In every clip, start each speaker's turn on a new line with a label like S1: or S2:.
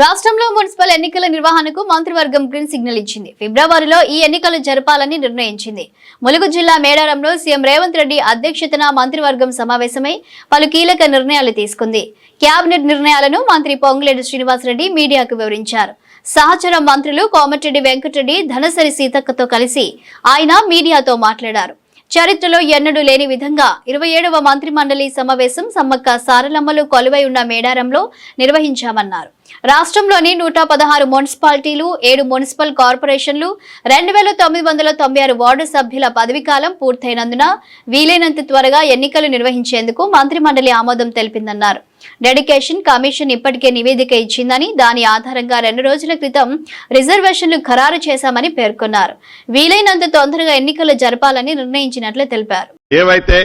S1: రాష్ట్రంలో మున్సిపల్ ఎన్నికల నిర్వహణకు మంత్రివర్గం గ్రీన్ సిగ్నల్ ఇచ్చింది. ఫిబ్రవరిలో ఈ ఎన్నికలు జరపాలని నిర్ణయించింది. ములుగు జిల్లా మేడారంలో సీఎం రేవంత్ రెడ్డి అధ్యక్షతన మంత్రివర్గం సమావేశమై పలు కీలక నిర్ణయాలు తీసుకుంది. కేబినెట్ నిర్ణయాలను మంత్రి పొంగులేడు శ్రీనివాసరెడ్డి మీడియాకు వివరించారు. సహచర మంత్రులు కోమటిరెడ్డి వెంకటరెడ్డి ధనసరి సీతక్కతో కలిసి ఆయన మీడియాతో మాట్లాడారు. చరిత్రలో ఎన్నడూ లేని విధంగా ఇరవై ఏడవ మంత్రి మండలి సమావేశం సమ్మక్క సారలమ్మలు కొలువై ఉన్న మేడారంలో నిర్వహించామన్నారు. రాష్ట్రంలోని నూట పదహారు మున్సిపాలిటీలు ఏడు మున్సిపల్ కార్పొరేషన్లు రెండు వేల తొమ్మిది వందల తొంభై ఆరు వార్డు సభ్యుల పదవీకాలం పూర్తయినందున వీలైనంత త్వరగా ఎన్నికలు నిర్వహించేందుకు మంత్రి మండలి ఆమోదం తెలిపిందన్నారు. డెడికేషన్ కమిషన్ ఇప్పటికే నివేదిక ఇచ్చిందని దాని ఆధారంగా రెండు రోజుల క్రితం రిజర్వేషన్లు ఖరారు చేశామని పేర్కొన్నారు. వీలైనంత తొందరగా ఎన్నికలు జరపాలని నిర్ణయించినట్లు తెలిపారు.
S2: ఏవైతే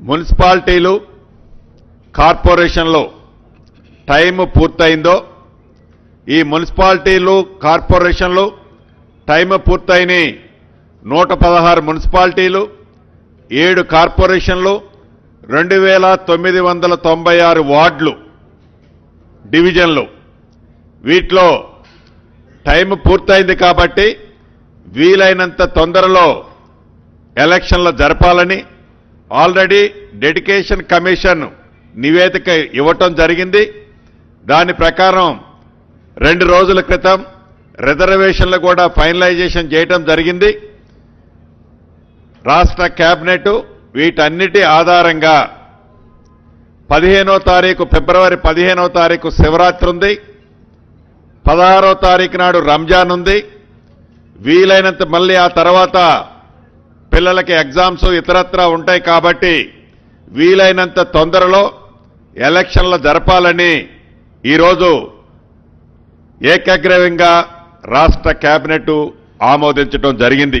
S2: మున్సిపాలిటీలు కార్పొరేషన్లో టైం పూర్తయిందో ఈ మున్సిపాలిటీలు కార్పొరేషన్లు టైం పూర్తయిన నూట పదహారు మున్సిపాలిటీలు ఏడు కార్పొరేషన్లు రెండు వేల తొమ్మిది వందల తొంభై ఆరు వార్డులు డివిజన్లు. వీటిలో టైం పూర్తయింది కాబట్టి వీలైనంత తొందరలో ఎలక్షన్లు జరపాలని ఆల్రెడీ డెడికేషన్ కమిషన్ నివేదిక ఇవ్వటం జరిగింది. దాని ప్రకారం రెండు రోజుల క్రితం రిజర్వేషన్లు కూడా ఫైనలైజేషన్ చేయటం జరిగింది. రాష్ట్ర కేబినెట్ వీటన్నిటి ఆధారంగా పదిహేనో తారీఖు ఫిబ్రవరి పదిహేనో తారీఖు శివరాత్రి ఉంది. పదహారో తారీఖు నాడు రంజాన్ ఉంది. వీలైనంత మళ్ళీ ఆ తర్వాత పిల్లలకి ఎగ్జామ్స్ ఇతరత్రా ఉంటాయి కాబట్టి వీలైనంత తొందరలో ఎలక్షన్లు జరపాలని ఈరోజు ఏకగ్రీవంగా రాష్ట్ర కేబినెట్ ఆమోదించడం జరిగింది.